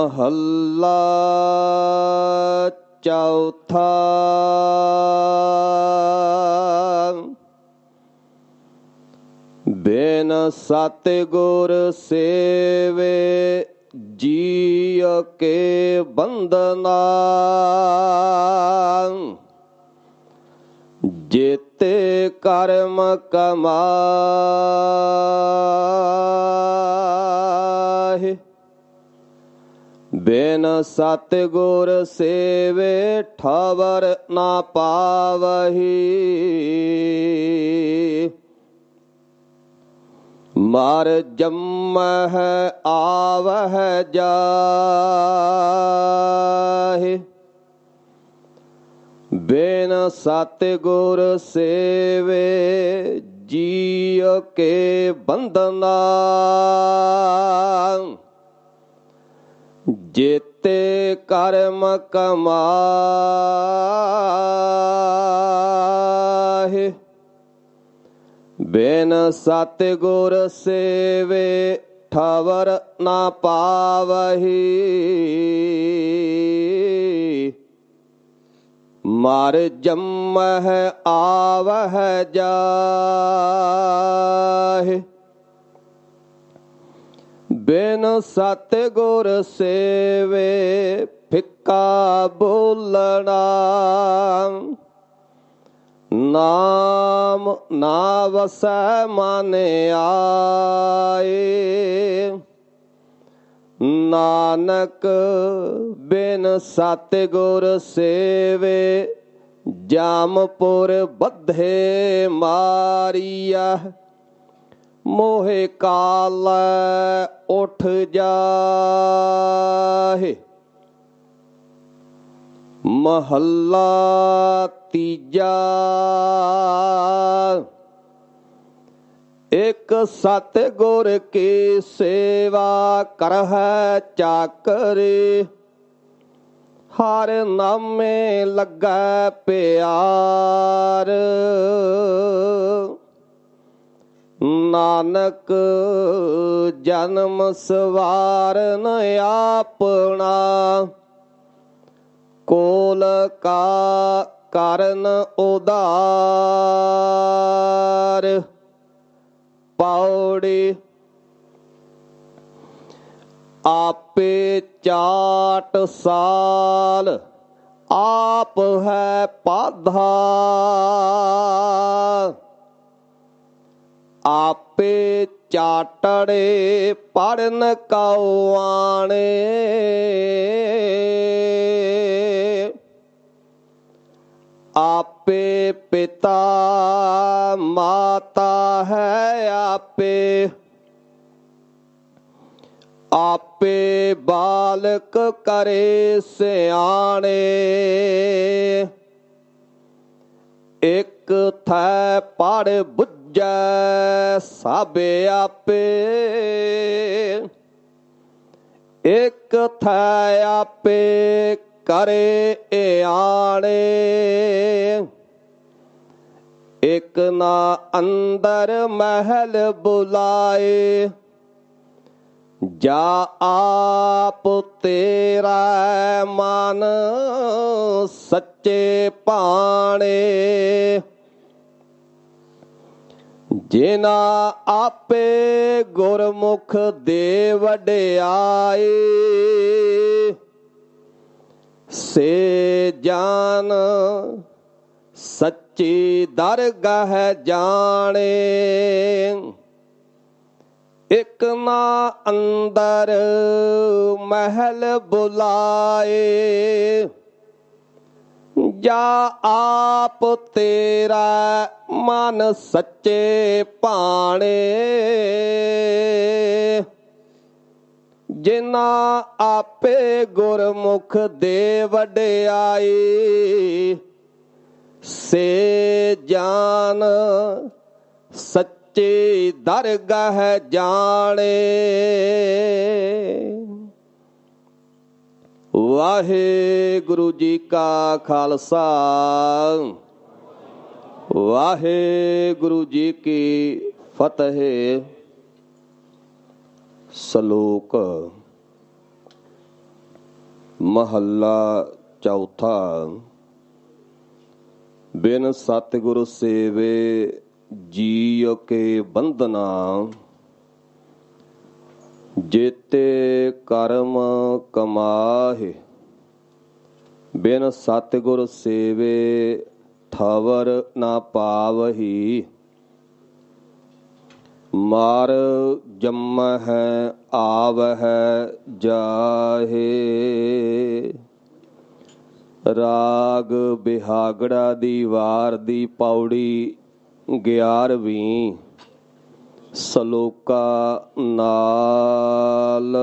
ਮਹੱਲਾ ਚੌਥਾ। ਬੇਨ ਸਤਿਗੁਰ ਸੇਵੇ ਜੀਅ ਕੇ ਬੰਦਨਾ ਜੇਤੇ ਕਰਮ ਕਮਾ ਬਿਨ ਸਤਿਗੁਰ ਸੇਵੇ ਠਵਰ ਨਾ ਪਾਵਹੀ। ਮਰ ਜੰਮਹ ਆਵਹ ਜਾਹੇ। ਬਿਨ ਸਤਿਗੁਰ ਸੇਵੇ ਜੀਅ ਕੇ ਬੰਦਨਾ ਜੇਤੇ ਕਰਮ ਕਮਾਏ। ਬਿਨ ਸਤਿਗੁਰ ਸੇਵੇ ਠਵਰ ਨਾ ਪਾਵਹੀ। ਮਰ ਜੰਮਹ ਆਵਹ ਜਾਹੇ। ਬਿਨ ਸਤਿਗੁਰ ਸੇਵੇ, ਫਿੱਕਾ ਬੋਲਣਾ। ਨਾਮ ਨਾ ਵਸੈ ਮਨ ਆਏ। ਨਾਨਕ ਬਿਨ ਸਤਿਗੁਰ ਸੇਵੇ, ਜਾਮਪੁਰ ਬੱਧੇ ਮਾਰੀਆ ਮੋਹਿ ਕਾਲ ਉਠ ਜਾਹੇ। ਮਹੱਲਾ ਤੀਜਾ। ਇਕ ਸਤ ਗੁਰ ਕੀ ਸੇਵਾ ਕਰਹਿ ਚਾਕਰੇ। ਹਰ ਨਾਮੇ ਲੱਗਾ ਪਿਆਰ। ਨਾਨਕ ਜਨਮ ਸਵਾਰਨ ਆਪਣਾ, ਕੋਲ ਕਾ ਕਰਨ ਉਦਾਰ। ਪੌੜੀ ਆਪੇ ਚਾਟ ਸਾਲ, ਆਪ ਹੈ ਪਾਧਾ। ਆਪੇ ਚਾਟੜੇ ਪੜਨ ਕਉ ਆਣੇ ਆਪੇ ਪਿਤਾ ਮਾਤਾ ਹੈ ਆਪੇ। ਆਪੇ ਬਾਲਕ ਕਰੇ ਸਿਆਣੇ। ਇੱਕ ਥੈ ਪੜ ਬੁੱਝੈ ਸਭ ਆਪੇ। ਇਕ ਥੈ ਆਪੇ ਕਰੇ ਆਣੇ। ਇਕ ਨਾ ਅੰਦਰ ਮਹਿਲ ਬੁਲਾਏ। ਜਾ ਆਪ ਤੇਰਾ ਮਨ ਸੱਚੇ ਪਾਣੇ। ਜਿਨਾ ਆਪੇ ਗੁਰਮੁਖ ਦੇ ਵਡਿਆਏ, ਸੇ ਜਾਨ ਸੱਚੀ ਦਰਗਾਹ ਜਾਣੇ। ਇਕ ਨਾ ਅੰਦਰ ਮਹਿਲ ਬੁਲਾਏ। ਜਾ ਆਪ ਤੇਰਾ ਮਨ ਸੱਚੇ ਭਾਣੇ। ਜਿਨਾ ਆਪੇ ਗੁਰਮੁਖ ਦੇ ਵਡਿਆਈ, ਸੇ ਜਾਨ ਸੱਚੇ ਦਰਗਾਹ ਜਾਣੇ। ਵਾਹਿਗੁਰੂ ਜੀ ਕਾ ਖਾਲਸਾ। ਵਾਹਿਗੁਰੂ ਜੀ ਕੀ ਫਤਿਹ। ਸ਼ਲੋਕ ਮਹੱਲਾ ਚੌਥਾ। ਬਿਨ ਸਤਿਗੁਰ ਸੇਵੇ ਜੀਉ ਕੇ ਬੰਧਨਾ। ਜੇਤੇ ਕਰਮ ਕਮਾਹਿ, ਬਿਨ ਸਤਿਗੁਰ ਸੇਵੇ ਥਵਰ ਨਾ ਪਾਵਹੀ। ਮਾਰ ਜੰਮ ਹੈ ਆਵ ਹੈ ਜਾਹੇ, ਰਾਗ ਬਿਹਾਗੜਾ ਦੀ ਵਾਰ ਦੀ ਪੌੜੀ 11ਵੀਂ ਸਲੋਕਾ ਨਾਲ।